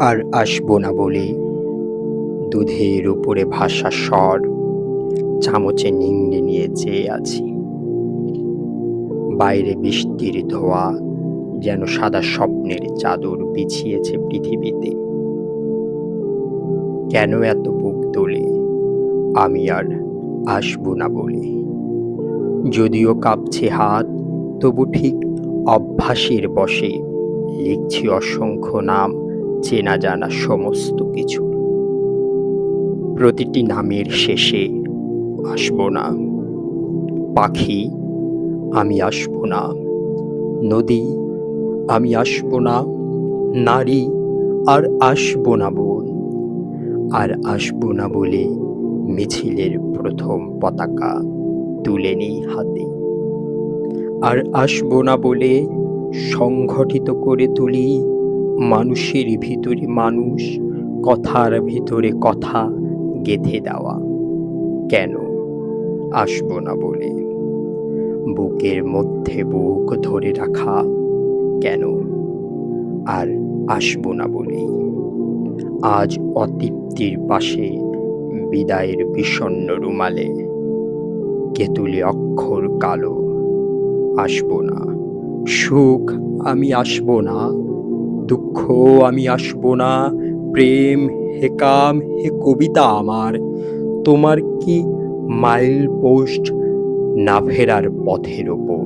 আর আসব না বলে। দুধের উপরে ভাষা স্বর, চামচে নিংড়ে নিয়ে চেয়ে আছি। বাইরে বৃষ্টির ধোয়া যেন সাদা স্বপ্নের চাদর বিছিয়েছে পৃথিবীতে। কেন এত বুক তোলে? আমি আর আসব না বলে। যদিও কাঁপছে হাত, তবু ঠিক অভ্যাসের বসে লিখছি অসংখ্য নাম। চেনা জানা সমস্ত কিছু। প্রতিটি নামের শেষে আসব না। পাখি, আমি আসব না। নদী, আমি আসব না। নারী, আর আসব না বোন। আর আসব না বলে মিছিলের প্রথম পতাকা তুলে নিই হাতে। আর আসব না বলে সংঘটিত করে তুলি মানুষের ভিতরে মানুষ, কথার ভিতরে কথা গেথে দেওয়া। কেন? আসব না বলে। বুকের মধ্যে বুক ধরে রাখা। কেন? আর আসব না বলেই আজ অতৃপ্তির পাশে বিদায়ের বিষণ্ণ রুমালে কেতুলে অক্ষর কালো। আসব না। সুখ আমি আসব না। দুঃখ আমি আসব না। প্রেম হে কাম হে কবিতা আমার। তোমার কি মাইল পোস্ট না ফেরার পথের ওপর?